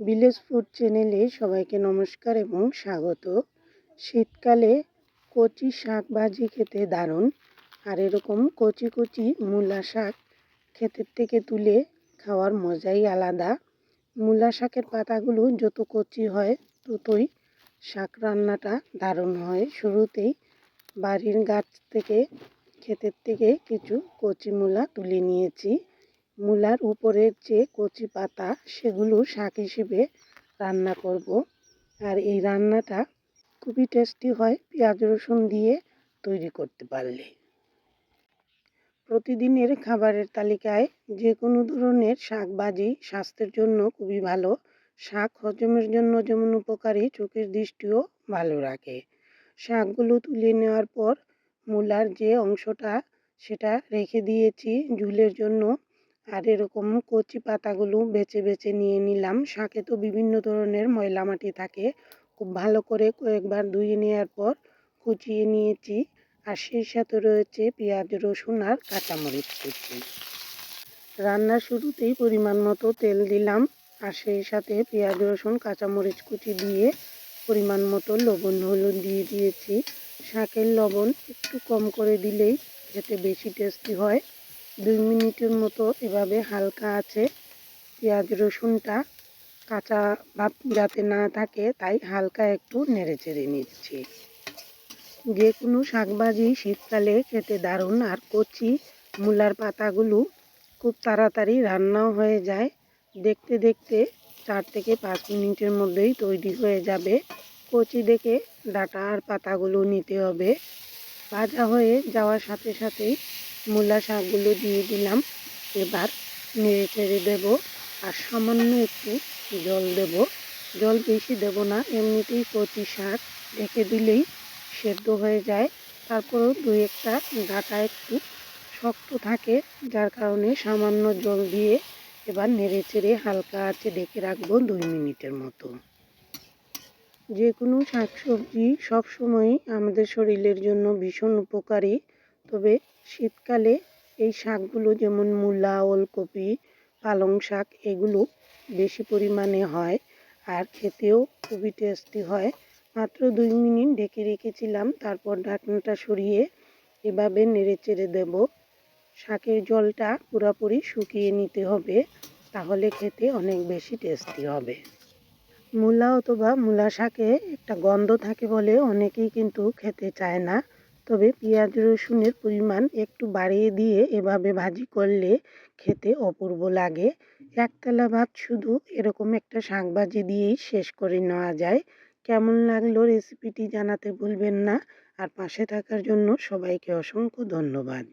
Village food চ্যানেলে সবাইকে নমস্কার এবং স্বাগত। শীতকালে কচি শাক ভাজি খেতে দারুণ, আর এরকম কচি কচি মূলা শাক ক্ষেতের থেকে তুলে খাওয়ার মজাই আলাদা। মূলা শাকের পাতাগুলো যত কচি হয়, ততই শাক রান্নাটা দারুণ হয়। শুরুতেই বাড়ির গাছ থেকে, ক্ষেতের থেকে কিছু কচি মূলা তুলে নিয়েছি। মূলার উপরের যে কচি পাতা, সেগুলো শাক হিসেবে রান্না করব। আর এই রান্নাটা খুবই টেস্টি হয়, পেঁয়াজ রসুন দিয়ে তৈরি করতে পারলে। প্রতিদিনের খাবারের তালিকায় যে কোনো ধরনের শাক ভাজি স্বাস্থ্যের জন্য খুবই ভালো। শাক হজমের জন্য যেমন উপকারী, চোখের দৃষ্টিও ভালো রাখে। শাকগুলো তুলে নেওয়ার পর মূলার যে অংশটা, সেটা রেখে দিয়েছি ঝুলের জন্য। আর এরকম কচি পাতাগুলো বেছে বেছে নিয়ে নিলাম। শাকে তো বিভিন্ন ধরনের ময়লা মাটি থাকে। খুব ভালো করে কয়েকবার ধুয়ে নেওয়ার পর কুচিয়ে নিয়েছি। আর সেই সাথে রয়েছে পেঁয়াজ, রসুন আর কাঁচামরিচ কুচি। রান্নার শুরুতেই পরিমাণ মতো তেল দিলাম। আর সেই সাথে পেঁয়াজ, রসুন, কাঁচামরিচ কুচি দিয়ে পরিমাণ মতো লবণ, হলুদ দিয়ে দিয়েছি। শাকের লবণ একটু কম করে দিলেই যাতে বেশি টেস্টি হয়। দুই মিনিটের মতো এভাবে হালকা আছে। পেঁয়াজ, রসুনটা কাঁচা ভাব যাতে না থাকে, তাই হালকা একটু নেড়ে চেড়ে নিচ্ছি। যে কোনো শাকভাজি শীতকালে খেতে দারুণ। আর কচি, মূলার পাতাগুলো খুব তাড়াতাড়ি রান্নাও হয়ে যায়। দেখতে দেখতে চার থেকে পাঁচ মিনিটের মধ্যেই তৈরি হয়ে যাবে। কচি দেখে ডাটা আর পাতাগুলো নিতে হবে। ভাজা হয়ে যাওয়ার সাথে সাথেই মূলা শাকগুলো দিয়ে দিলাম। এবার নেড়ে চেড়ে দেবো আর সামান্য একটু জল দেব। জল বেশি দেব না, এমনিতেই কচি শাক রেখে দিলেই সেদ্ধ হয়ে যায়। তারপরেও দুই একটা ডাটা একটু শক্ত থাকে, যার কারণে সামান্য জল দিয়ে এবার নেড়ে চেড়ে হালকা আছে ডেকে রাখব দুই মিনিটের মতো। যে কোনো শাকসবজি সবসময়ই আমাদের শরীরের জন্য ভীষণ উপকারী। তবে শীতকালে এই শাকগুলো যেমন মূলা, ওলকপি, পালং শাক, এগুলো বেশি পরিমাণে হয় আর খেতেও খুবই টেস্টি হয়। মাত্র দুই মিনিট ঢেকে রেখেছিলাম, তারপর ঢাকনাটা সরিয়ে এভাবে নেড়ে চেড়ে দেব। শাকের জলটা পুরোপুরি শুকিয়ে নিতে হবে, তাহলে খেতে অনেক বেশি টেস্টি হবে। মূলা অথবা মূলা শাকে একটা গন্ধ থাকে বলে অনেকেই কিন্তু খেতে চায় না। তবে পেঁয়াজ রসুনের পরিমাণ একটু বাড়িয়ে দিয়ে এভাবে ভাজি করলে খেতে অপূর্ব লাগে। একতলা ভাত শুধু এরকম একটা শাক ভাজি দিয়েই শেষ করে নেওয়া যায়। কেমন লাগল রেসিপিটি জানাতে ভুলবেন না। আর পাশে থাকার জন্য সবাইকে অসংখ্য ধন্যবাদ।